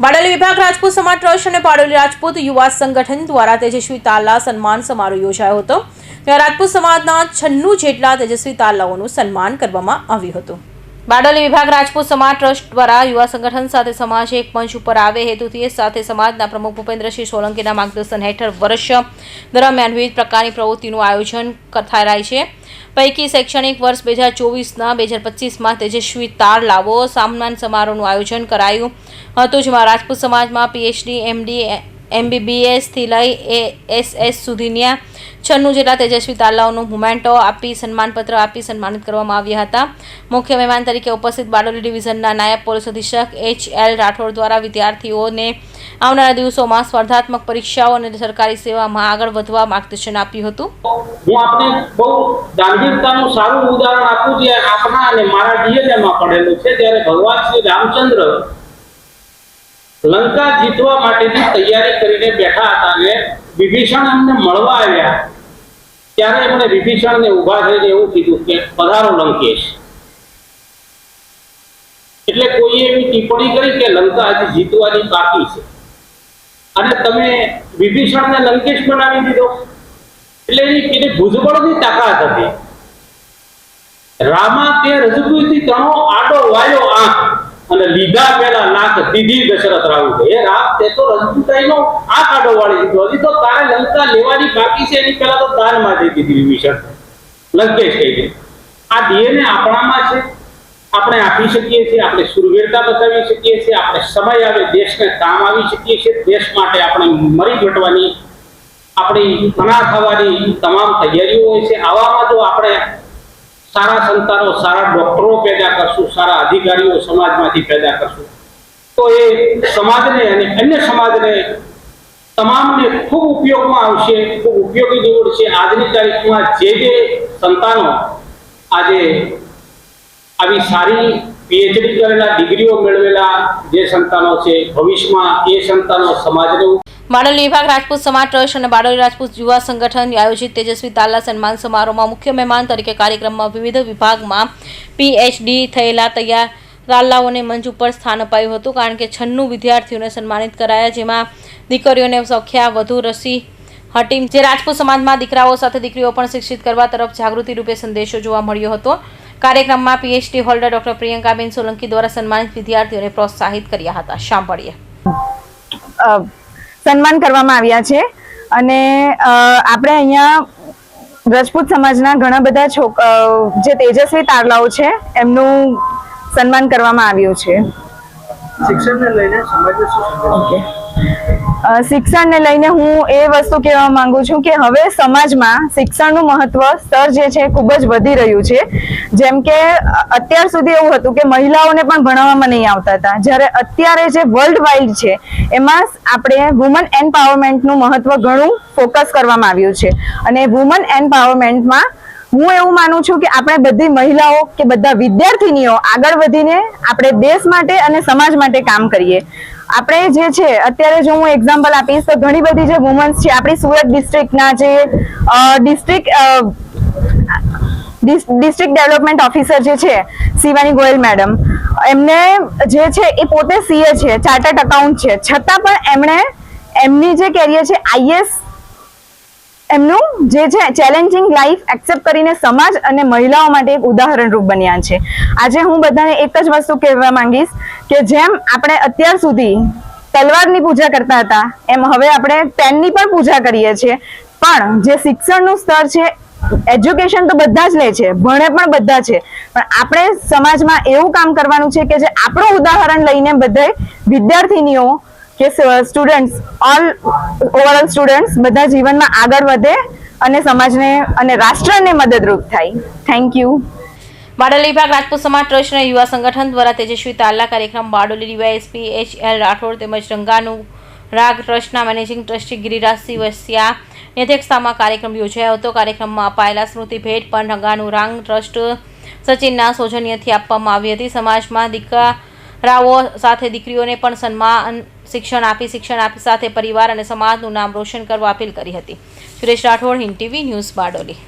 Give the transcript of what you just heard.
બારડોલી વિભાગ રાજપૂત સમાજ ટ્રસ્ટ અને બારડોલી રાજપૂત યુવા સંગઠન દ્વારા તેજસ્વી તાલા સન્માન સમારોહ યોજાયો હતો. ત્યાં રાજપૂત સમાજના છન્નું જેટલા તેજસ્વી તાલાઓનું સન્માન કરવામાં આવ્યું હતું. બાડોલી વિભાગ રાજપૂત સમાજ ટ્રસ્ટ દ્વારા યુવા સંગઠન સાથે સમાજ એક મંચ ઉપર આવે હેતુથી સાથે સમાજના પ્રમુખ ભૂપેન્દ્રસિંહ સોલંકીના માર્ગદર્શન હેઠળ વર્ષ દરમિયાન વિવિધ પ્રકારની પ્રવૃત્તિનું આયોજન કરાય છે. પૈકી શૈક્ષણિક વર્ષ બે હજાર ચોવીસના, બે હજાર પચીસમાં તેજસ્વી તાર લાવો. સામનાન સમારોહનું આયોજન કરાયું હતું, જેમાં રાજપૂત સમાજમાં પીએચડી એમડી એમબીબીએસથી લઈ એ એસએસ સુધીના છન્નું જેટલા તેજસ્વી તાલાઓનું મુમેન્ટો આપી સન્માનપત્ર આપી સન્માનિત કરવામાં આવ્યા હતા. મુખ્ય મહેમાન તરીકે ઉપસ્થિત બારડોલી ડિવિઝનના નાયબ પોલીસ અધિક્ષક એચ એલ રાઠોડ દ્વારા વિદ્યાર્થીઓને આવનારા દિવસોમાં સ્પર્ધાત્મક પરીક્ષાઓ અને સરકારી સેવામાં આગળ વધવા માર્ગદર્શન આપ્યું હતું. હું આપને બહુ દાનવીરતાનું સારું ઉદાહરણ આપું જે આપણા અને મારા ડીએનએમાં પડેલું છે. ત્યારે ભગવાન શ્રી રામચંદ્ર લંકા જીતવા માટેની તૈયારી કરીને બેઠા હતા અને વિભીષણ એમને મળવા આવ્યા. ત્યારે એમણે વિભીષણને ઊભા થઈને એવું કીધું કે, પધારો લંકેશ. એટલે કોઈએ એવી ટિપ્પણી કરી કે, લંકા હજી જીતવાની બાકી છે. અને તમે વિભીષણને લંકેશ બનાવી દીધો. એટલે એની ભુજબળની તાકાત હતી. રામા તે રજપૂતી તણો આડો વાયો આંખ અને લીધા પેલા નાક દીધી દશરથ રાવ એ રામ, તે તો રજપૂતાઈનો આંખ આડો વાળી દીધો હજી તો તારે લંકા લેવાની બાકી છે, એની પેલા તો તાર દઈ દીધી વિભીષણ. લંકેશ કહી દે આ આપણામાં છે આપણે આપી શકીએ છીએ, આપણે સુરવીરતા બતાવી શકીએ છીએ, આપણે સમય આવે, દેશને કામ આવી શકીએ છીએ, દેશ માટે આપણે મરી ઘટવાની આપણી ઘણા થવાની તમામ તૈયારીઓ હોય છે. આવામાં જો આપણે સારા સંતાનો, સારા ડોક્ટરો પેદા કરશું, સારા અધિકારીઓ સમાજમાંથી પેદા કરશું, તો એ સમાજને અને અન્ય સમાજને તમામને ખૂબ ઉપયોગમાં આવશે, ખૂબ ઉપયોગી નીવડશે આજની તારીખમાં જે જે સંતાનો આજે આવી સારી પીએચડી કરેલા ડિગ્રીઓ મેળવેલા જે સંતાનો છે, ભવિષ્યમાં એ સંતાનો સમાજને બારડોલી વિભાગ, રાજપૂત સમાજ ટ્રસ્ટ અને બારડોલી રાજપૂત યુવા સંગઠન આયોજિત તેજસ્વી તાલા સન્માન સમારોહમાં મુખ્ય મહેમાન તરીકે કાર્યક્રમમાં વિવિધ વિભાગમાં પીએચડી થયેલા તૈયાર રાલ્લાઓને મંચ ઉપર સ્થાન અપાયું હતું, કારણ કે છન્નું વિદ્યાર્થીઓને સન્માનિત કરાયા, જેમાં દીકરીઓને સંખ્યા, વધુ રસી, હટીમ, જે રાજપૂત સમાજમાં દીકરાઓ સાથે દીકરીઓ પણ શિક્ષિત કરવા તરફ જાગૃતિ રૂપે સંદેશો જોવા મળ્યો હતો. કાર્યક્રમમાં પીએચડી હોલ્ડર ડોક્ટર પ્રિયંકાબેન સોલંકી દ્વારા સન્માનિત વિદ્યાર્થીઓને પ્રોત્સાહિત કર્યા હતા. સાંભળીએ. સન્માન કરવામાં આવ્યા છે અને આપણે અહીંયા રજપૂત સમાજના ઘણા બધા છોક જે તેજસ્વી તારલાઓ છે એમનું સન્માન કરવામાં આવ્યું છે. શિક્ષણને લઈને સમાજને શું ઓકે. શિક્ષણને લઈને હું એ વસ્તુ કહેવા માંગુ છું કે હવે સમાજમાં શિક્ષણનું મહત્વ સ્તર જે છે ખૂબ જ વધી રહ્યું છે. જેમ કે અત્યાર સુધી એવું હતું કે મહિલાઓને પણ ભણાવવામાં નહીં આવતા હતા. જ્યારે અત્યારે જે વર્લ્ડ વાઇડ છે, એમાં આપણે વુમન એમ્પાવરમેન્ટનું મહત્વ ઘણું ફોકસ કરવામાં આવ્યું છે. અને વુમન એમ્પાવરમેન્ટમાં હું એવું માનું છું કે આપણે બધી મહિલાઓ કે બધા વિદ્યાર્થીનીઓ આગળ વધીને આપણે દેશ માટે અને સમાજ માટે કામ કરીએ. આપણે જે છે, અત્યારે જો હું એક્ઝામ્પલ આપીશ, તો ઘણી બધી જે વુમન્સ છે, આપણી સુરત ડિસ્ટ્રિક્ટના જે ડિસ્ટ્રિક્ટ ડિસ્ટ્રિક્ટ ડેવલપમેન્ટ ઓફિસર જે છે, શિવાની ગોયલ મેડમ એમને જે છે, એ પોતે સીએ છે ચાર્ટર્ડ અકાઉન્ટ છે. છતાં પણ એમણે એમની જે કેરિયર છે આઈએસ એમનું જે છે ચેલેન્જિંગ લાઈફ એક્સેપ્ટ કરીને સમાજ અને મહિલાઓ માટે એક ઉદાહરણરૂપ બન્યા છે. આજે હું બધાને એક જ વસ્તુ કહેવા માંગીશ કે જેમ આપણે અત્યાર સુધી તલવારની પૂજા કરતા હતા, એમ હવે આપણે પેનની પણ પૂજા કરીએ છીએ. પણ જે શિક્ષણનું સ્તર છે, એજ્યુકેશન તો બધા જ લે છે, ભણે પણ બધા છે. પણ આપણે સમાજમાં એવું કામ કરવાનું છે કે જે આપણું ઉદાહરણ લઈને બધે વિદ્યાર્થીનીઓ કે સ્ટુડન્ટ્સ ઓલ ઓવરઓલ સ્ટુડન્ટ્સ બધા જીવનમાં આગળ વધે અને સમાજને અને રાષ્ટ્રને મદદરૂપ થાય. થેન્ક યુ બારડોલી વિભાગ રાજપૂત સમાજ ટ્રસ્ટના યુવા સંગઠન દ્વારા તેજસ્વી તાલા કાર્યક્રમ Bardoli DySP H L Rathod તેમજ રંગાનું રાગ ટ્રસ્ટના મેનેજિંગ ટ્રસ્ટી ગિરિરાજસિંહ વસિયાની અધ્યક્ષતામાં કાર્યક્રમ યોજાયો હતો. કાર્યક્રમમાં અપાયેલા સ્મૃતિ ભેટ પણ રંગાનું રાંગ ટ્રસ્ટ સચિનના સૌજન્યથી આપવામાં આવી હતી. સમાજમાં દીકરાઓ સાથે દીકરીઓને પણ સન્માન, શિક્ષણ આપી શિક્ષણ આપી સાથે પરિવાર અને સમાજનું નામ રોશન કરવા અપીલ કરી હતી. Suresh Rathod, Hind TV news Bardoli.